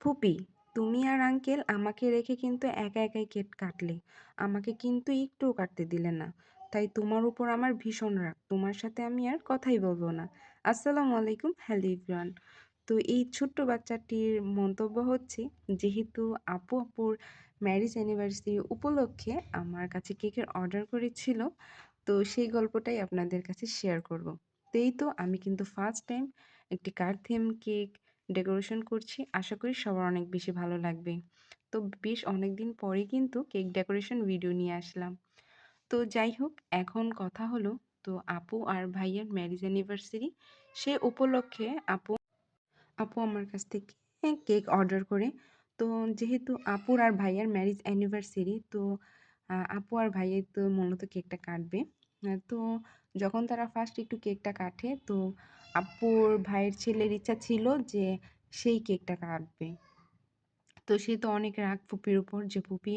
ফুপি, তুমি আর আঙ্কেল আমাকে রেখে কিন্তু একা একাই কেক কাটলে। আমাকে কিন্তু একটুও কাটতে দিলে না। তাই তোমার উপর আমার ভীষণ রাগ। তোমার সাথে আমি আর কথাই বলব না। আসসালামু আলাইকুম, হ্যালো ইভরান তো এই ছোট্ট বাচ্চাটির মন্তব্য হচ্ছে, যেহেতু আপু আপুর ম্যারেজ অ্যানিভার্সারি উপলক্ষে আমার কাছে কেকের অর্ডার করেছিল, তো সেই গল্পটাই আপনাদের কাছে শেয়ার করব। তো এই তো আমি কিন্তু ফার্স্ট টাইম একটি কার থিম কেক ডেকোরেশন করছি। আশা করি সবার অনেক বেশি ভালো লাগবে। তো বেশ অনেক দিন পরে কিন্তু কেক ডেকোরেশন ভিডিও নিয়ে আসলাম। তো যাই হোক, এখন কথা হলো, তো আপু আর ভাইয়ের ম্যারেজ অ্যানিভার্সারি সে উপলক্ষে আপু আপু আমার কাছ থেকে কেক অর্ডার করে। তো যেহেতু আপুর আর ভাইয়ের ম্যারেজ অ্যানিভার্সারি তো আপু আর ভাইয়ের তো মূলত কেকটা কাটবে। তো যখন তারা ফার্স্ট একটু কেকটা কাটে, তো আপুর ভাইয়ের ছেলের ইচ্ছা ছিল যে সেই কেকটা কাটবে। তো সে তো অনেক রাগ ফুপির উপর যে, ফুপি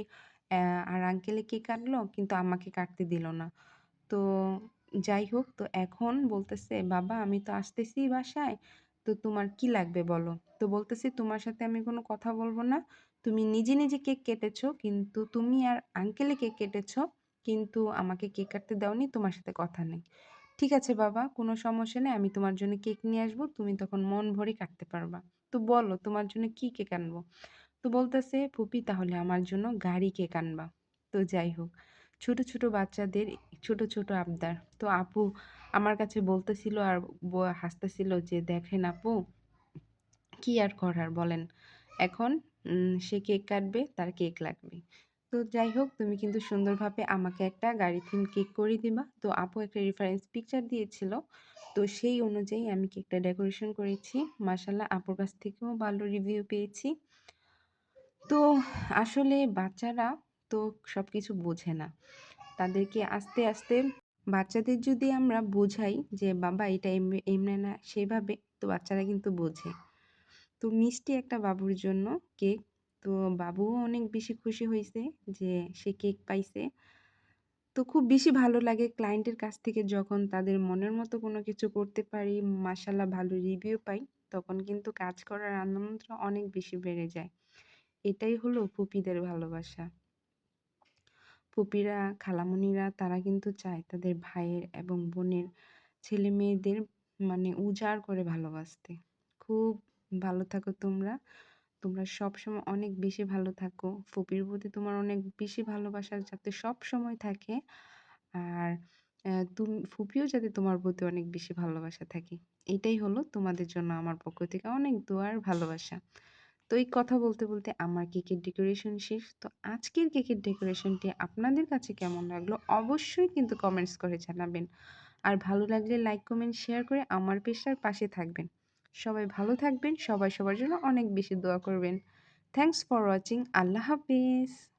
আর আঙ্কেলে কেক কাটলো? কিন্তু আমাকে কাটতে দিল না। তো যাই হোক, তো এখন বলতেছে, বাবা, আমি তো আসতেছি বাসায়, তো তোমার কি লাগবে বলো? তো বলতেছি, তোমার সাথে আমি কোনো কথা বলব না। তুমি নিজে নিজে কেক কেটেছো, কিন্তু তুমি আর আঙ্কেলে কেক কেটেছো, কিন্তু আমাকে কেক কাটতে দাওনি, তোমার সাথে কথা নেই। ঠিক আছে বাবা, কোনো সমস্যা নেই, আমি তোমার জন্য কেক নিয়ে আসব, তুমি তখন মন ভরে কাটতে পারবা। তো বলো, তোমার জন্য কি কেক আনব? তো বলতেছে, ফুপি, তাহলে আমার জন্য গাড়ি কেক আনবা। তো যাই হোক, ছোট ছোট বাচ্চাদের ছোট ছোট আবদার। তো আপু, আমার কাছে বলতেছিল আর হাসতেছিল যে, দেখেন আপু, কি আর করার বলেন। এখন সে কেক কাটবে, তার কেক লাগবে। তো যাই হোক, তুমি কিন্তু সুন্দরভাবে আমাকে একটা গাড়ি থিম কেক করে দিবা। তো আপু একটা রেফারেন্স পিকচার দিয়েছিল। তো সেই অনুযায়ী আমি কেকটা ডেকোরেশন করেছি। মাসাল্লাহ আপুর কাছ থেকেও ভালো রিভিউ পেয়েছি। তো আসলে বাচ্চারা তো সব কিছু বোঝে না। তাদেরকে আস্তে আস্তে বাচ্চাদের যদি আমরা বোঝাই যে, বাবা, এটা এমনি না, সেভাবে, তো বাচ্চারা কিন্তু বোঝে। তো মিষ্টি একটা বাবুর জন্য কেক তো বাবুও অনেক বেশি খুশি হয়েছে যে সে কেক পাইছে। তো খুব বেশি ভালো লাগে ক্লায়েন্টের কাছ থেকে যখন তাদের মনের মতো কোনো কিছু করতে পারি মাসাল্লাহ ভালো রিভিউ পাই, তখন কিন্তু কাজ করার আনন্দ অনেক বেশি বেড়ে যায়। এটাই হলো ফুপিদের ভালোবাসা। ফুপিরা খালামণিরা তারা কিন্তু চায় তাদের ভাইয়ের এবং বোনের ছেলে মেয়েদের মানে উজাড় করে ভালোবাসতে। খুব ভালো থাকো তোমরা। তোমরা সবসময় অনেক বেশি ভালো থাকো। ফুপির প্রতি তোমার অনেক বেশি ভালোবাসা যাতে সব সময় থাকে। আর তুমি, ফুপিও যাতে তোমার প্রতি অনেক বেশি ভালোবাসা থাকে। এটাই হলো তোমাদের জন্য আমার পক্ষ থেকে অনেক দোয়ার ভালোবাসা। তো এই কথা বলতে বলতে আমার কেকের ডেকোরেশন শেষ। তো আজকের কেকের ডেকোরেশনটি আপনাদের কাছে কেমন লাগল অবশ্যই কিন্তু কমেন্টস করে জানাবেন। আর ভালো লাগলে লাইক, কমেন্ট, শেয়ার করে আমার পেশার পাশে থাকবেন। সবাই ভালো থাকবেন, সবাই সবার জন্য অনেক বেশি দোয়া করবেন। থ্যাংকস ফর ওয়াচিং আল্লাহ হাফিজ।